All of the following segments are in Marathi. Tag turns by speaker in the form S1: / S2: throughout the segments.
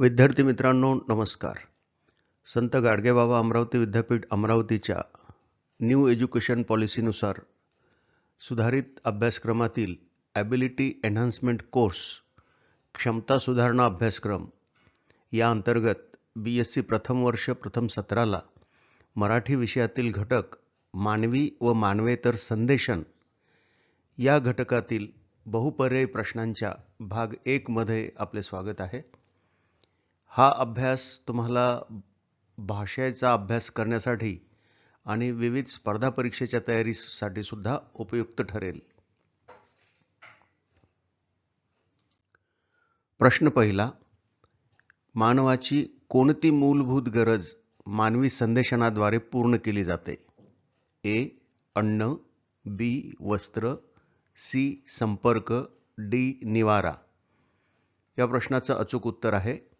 S1: विद्यार्थी मित्रांनो नमस्कार. संत गाडगेबाबा अमरावती विद्यापीठ अमरावतीच्या न्यू एज्युकेशन पॉलिसीनुसार सुधारित अभ्यासक्रमातील ॲबिलिटी एन्हान्समेंट कोर्स क्षमता सुधारणा अभ्यासक्रम या अंतर्गत बी एस सी प्रथम वर्ष प्रथम सत्राला मराठी विषयातील घटक मानवी व मानवेतर संदेशन या घटकातील बहुपर्यायी प्रश्नांच्या भाग एकमध्ये आपले स्वागत आहे. हा अभ्यास तुम्हाला भाषेचा अभ्यास करण्यासाठी आणि विविध स्पर्धा परीक्षेच्या तयारीसाठी सुद्धा उपयुक्त ठरेल. प्रश्न पहिला मानवाची कोणती मूलभूत गरज मानवी संदेशनाद्वारे पूर्ण केली जाते? ए अन्न बी वस्त्र सी संपर्क डी निवारा. या प्रश्नाचं अचूक उत्तर आहे.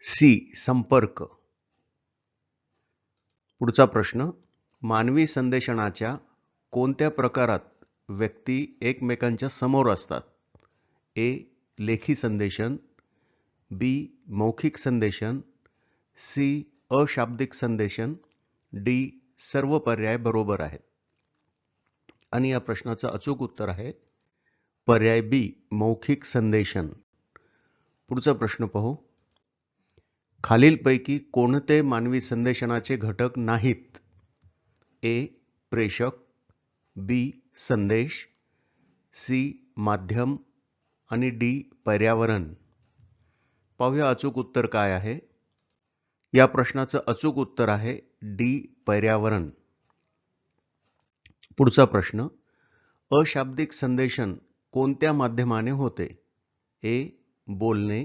S1: सी संपर्क. पुढचा प्रश्न मानवी संदेशनाच्या कोणत्या प्रकारात व्यक्ती एकमेकांच्या समोर असतात? ए लेखी संदेशन बी मौखिक संदेशन सी अशाब्दिक संदेशन डी सर्व पर्याय बरोबर आहेत. आणि या प्रश्नाचं अचूक उत्तर आहे पर्याय बी मौखिक संदेशन. पुढचा प्रश्न पाहू. खालीलपैकी कोणते मानवी संदेशनाचे घटक नाहीत? ए. प्रेषक बी. संदेश सी. माध्यम आणि डी. पर्यावरण. पाहूया अचूक उत्तर काय आहे. या प्रश्नाचं अचूक उत्तर आहे डी. पर्यावरण. पुढचा प्रश्न अशाब्दिक संदेशन कोणत्या माध्यमाने होते? ए. बोलणे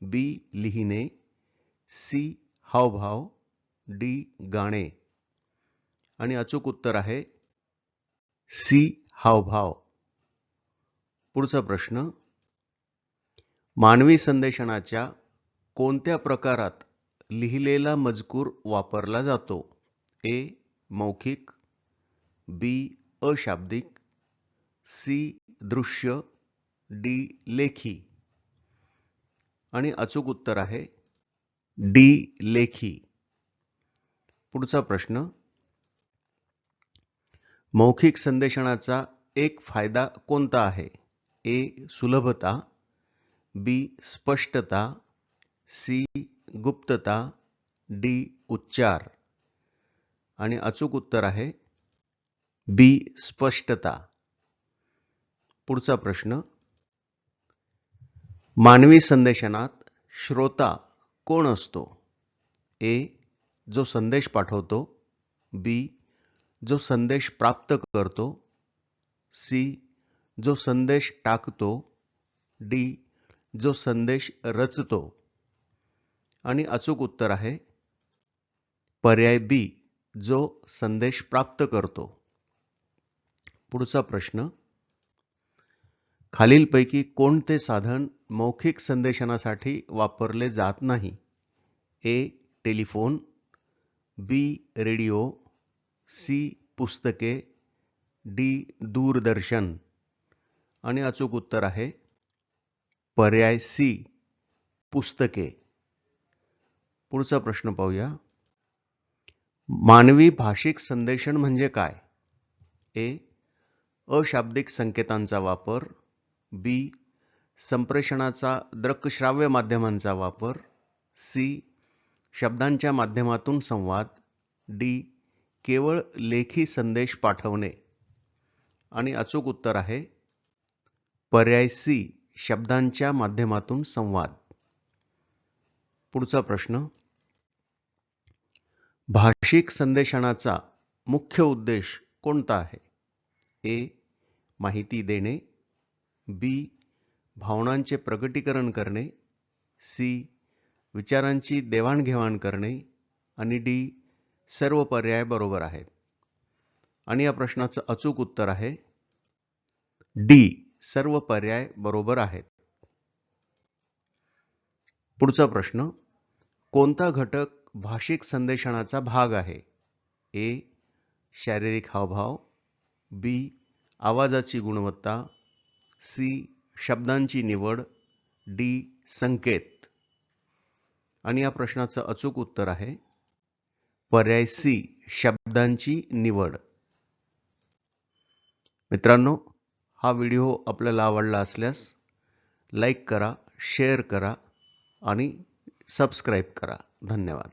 S1: बी. लिहिणे सी हावभाव डी गाणे. आणि अचूक उत्तर आहे सी हावभाव पुढचा प्रश्न मानवी संदेशनाच्या कोणत्या प्रकारात लिहिलेला मजकूर वापरला जातो? ए मौखिक बी अशाब्दिक सी दृश्य डी लेखी. आणि अचूक उत्तर आहे डी लेखी. पुढचा प्रश्न. मौखिक संदेशनाचा एक फायदा कोणता आहे? ए सुलभता. बी स्पष्टता. सी गुप्तता. डी उच्चार. आणि अचूक उत्तर आहे बी स्पष्टता. पुढचा प्रश्न. मानवी संदेशनात श्रोता कोण असतो? ए जो संदेश पाठवतो. बी जो संदेश प्राप्त करतो. सी जो संदेश टाकतो. डी जो संदेश रचतो. आणि अचूक उत्तर आहे पर्याय बी जो संदेश प्राप्त करतो. पुढचा प्रश्न खालीलपैकी कोणते साधन मौखिक संदेशनासाठी वापरले जात नाही? A telephone B radio C पुस्तके डी दूरदर्शन. आणि अचूक उत्तर आहे पर्याय सी पुस्तके. पुढचा प्रश्न पाहूया. मानवी भाषिक संदेशन म्हणजे काय? ए अशाब्दिक संकेतांचा वापर. बी संप्रेषणाचा दृकश्राव्य माध्यमांचा वापर. सी शब्दांच्या माध्यमातून संवाद. डी केवळ लेखी संदेश पाठवणे. आणि अचूक उत्तर आहे पर्याय सी शब्दांच्या माध्यमातून संवाद. पुढचा प्रश्न भाषिक संदेशनाचा मुख्य उद्देश कोणता आहे? ए माहिती देणे. बी भावनांचे प्रगटीकरण करणे. सी विचारांची देवाणघेवाण करणे. आणि डी सर्व पर्याय बरोबर आहेत. आणि या प्रश्नाचं अचूक उत्तर आहे डी सर्व पर्याय बरोबर आहेत. पुढचा प्रश्न कोणता घटक भाषिक संदेशनाचा भाग आहे? ए शारीरिक हावभाव. बी आवाजाची गुणवत्ता. सी शब्दांची निवड डी संकेत. आणि या प्रश्नाचं अचूक उत्तर आहे पर्याय सी शब्दांची निवड. मित्रांनो हा व्हिडिओ आपल्याला आवडला असल्यास लाईक करा शेअर करा आणि सबस्क्राईब करा. धन्यवाद.